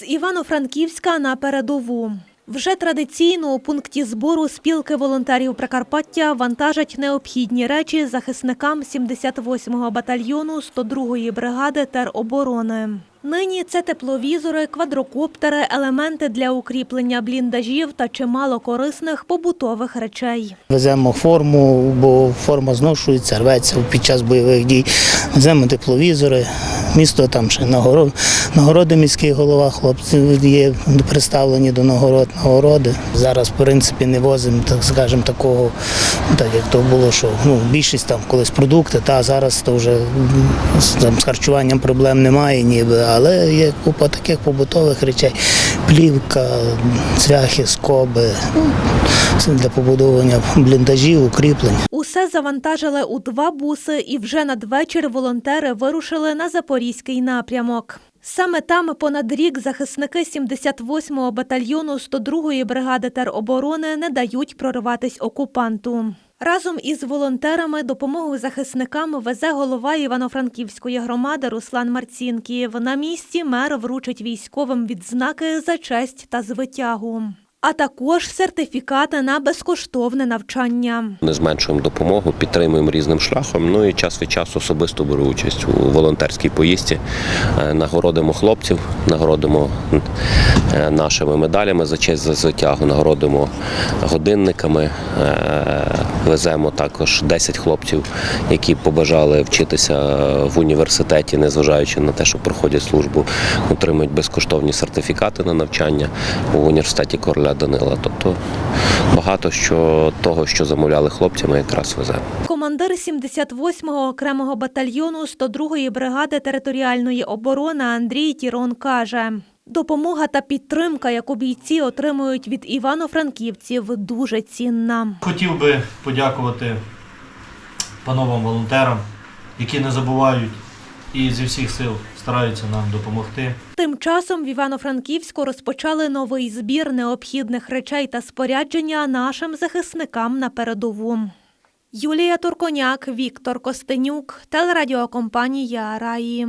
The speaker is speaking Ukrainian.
З Івано-Франківська на передову. Вже традиційно у пункті збору спілки волонтерів Прикарпаття вантажать необхідні речі захисникам 78-го батальйону 102-ї бригади тероборони. Нині це тепловізори, квадрокоптери, елементи для укріплення бліндажів та чимало корисних побутових речей. Веземо форму, бо форма зношується, рветься під час бойових дій. Веземо тепловізори. Місто там ще нагород, нагороди міський голова, хлопці є представлені до нагород, нагороди. Зараз, в принципі, не возимо, так скажемо, такого, так як то було, що ну, більшість там колись продукти, та зараз то вже там, з харчуванням проблем немає, ніби, але є купа таких побутових речей. Плівка, цвяхи, скоби. ну, для побудовування бліндажів, укріплень. Усе завантажили у два буси, і вже надвечір волонтери вирушили на запорізький напрямок. Саме там понад рік захисники 78-го батальйону 102-ї бригади тероборони не дають прориватись окупанту. Разом із волонтерами допомогу захисникам везе голова Івано-Франківської громади Руслан Марцінків. На місці мер вручить військовим відзнаки за честь та звитягу, а також сертифікати на безкоштовне навчання. Ми зменшуємо допомогу, підтримуємо різним шляхом. Ну і час від часу особисто беру участь у волонтерській поїздці. Е, Нагородимо хлопців, нагородимо е, нашими медалями за честь за звитягу, нагородимо годинниками. Е, Веземо також 10 хлопців, які побажали вчитися в університеті, незважаючи на те, що проходять службу, отримують безкоштовні сертифікати на навчання у університеті короля Данила. Тобто багато що того, що замовляли хлопці, ми якраз веземо. Командир 78-го окремого батальйону 102-ї бригади територіальної оборони Андрій Тірон каже: допомога та підтримка, яку бійці отримують від івано-франківців, дуже цінна. Хотів би подякувати пановам волонтерам, які не забувають і зі всіх сил стараються нам допомогти. Тим часом в Івано-Франківську розпочали новий збір необхідних речей та спорядження нашим захисникам на передову. Юлія Турконяк, Віктор Костенюк, телерадіокомпанія Раї.